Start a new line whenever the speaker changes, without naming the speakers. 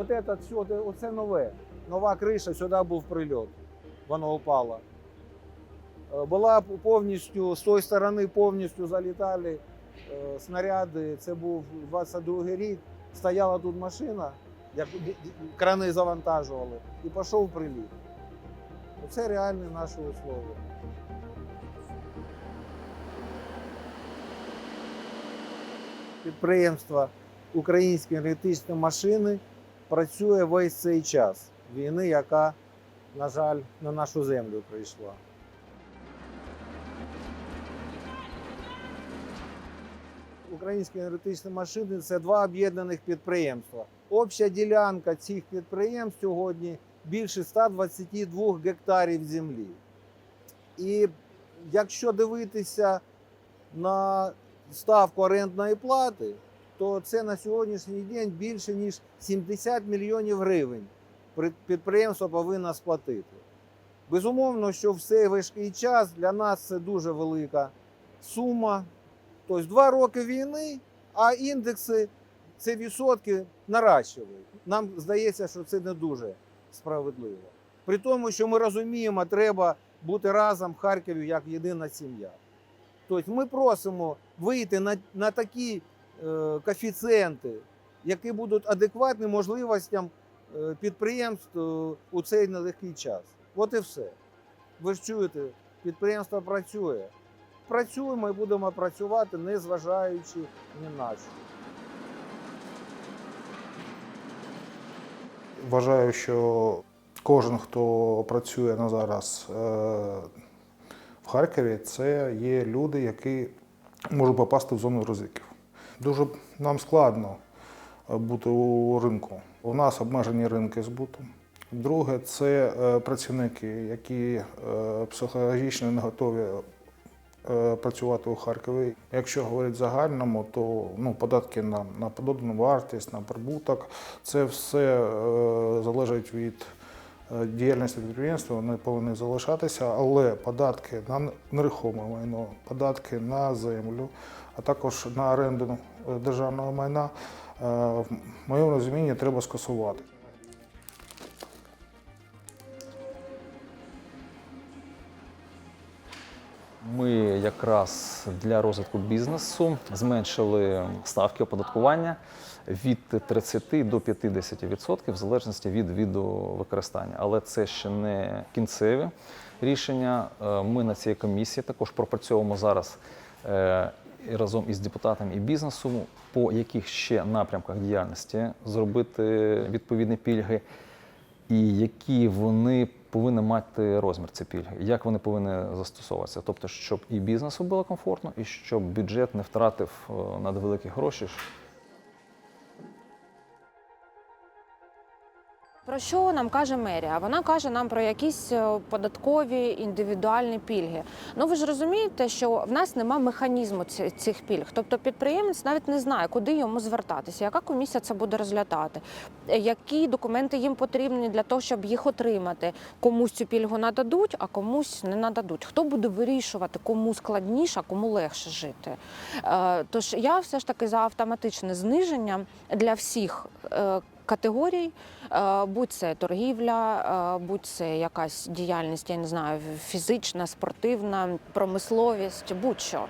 От все, оце нове. Нова криша, сюди був прильот. Воно упало. Е, Була повністю, з тої сторони повністю залітали е, снаряди. Це був 22 рік. Стояла тут машина, як крани завантажували, і пішов приліт. Це реальні наші условия. Підприємство Українські енергетичні машини працює весь цей час війни, яка, на жаль, на нашу землю прийшла. Українські енергетичні машини це два об'єднаних підприємства. Обща ділянка цих підприємств сьогодні більше 122 гектарів землі. І якщо дивитися на ставку орендної плати, то це на сьогоднішній день більше ніж 70 мільйонів гривень підприємство повинно сплатити. Безумовно, що в цей важкий час для нас це дуже велика сума. Тобто два роки війни, а індекси це відсотки наращують. Нам здається, що це не дуже справедливо. При тому, що ми розуміємо, треба бути разом в Харкові як єдина сім'я. Тобто ми просимо вийти на, на такі коефіцієнти, які будуть адекватні можливостям е, підприємств е, у цей нелегкий час. От і все. Ви ж чуєте, підприємство працює. Працюємо і будемо працювати, не зважаючи ні на що.
Вважаю, що кожен, хто працює на зараз е, в Харкові, це є люди, які можуть попасти в зону ризиків. Дуже нам складно е, бути у ринку. У нас обмежені ринки збуту. Друге, це е, працівники, які е, психологічно не готові працювати у Харкові. Якщо говорити загальному, то ну, податки на, на додану вартість, на прибуток, це все залежить від діяльності підприємства, вони повинні залишатися, але податки на нерухоме майно, податки на землю, а також на оренду державного майна, е, в моєму розумінні треба скасувати.
Ми якраз для розвитку бізнесу зменшили ставки оподаткування від 30 до 50% в залежності від виду використання. Але це ще не кінцеві рішення. Е, Ми на цій комісії також пропрацьовуємо зараз е, разом із депутатами і бізнесом, по яких ще напрямках діяльності зробити відповідні пільги і які вони повинні мати розмір ці пільги, як вони повинні застосовуватися. Тобто, щоб і бізнесу було комфортно, і щоб бюджет не втратив е, надвеликі гроші.
Про що нам каже мерія? Вона каже нам про якісь е, податкові індивідуальні пільги. Ну ви ж розумієте, що в нас нема механізму цих пільг. Тобто підприємець навіть не знає, куди йому звертатися, яка комісія це буде розглядати, е, які документи їм потрібні для того, щоб їх отримати. Комусь цю пільгу нададуть, а комусь не нададуть. Хто буде вирішувати, кому складніше, а кому легше жити? Е, Тож я все ж таки за автоматичне зниження для всіх. Категорій, Е, будь це торгівля, е, будь це якась діяльність, я не знаю, фізична, спортивна, промисловість, будь-що.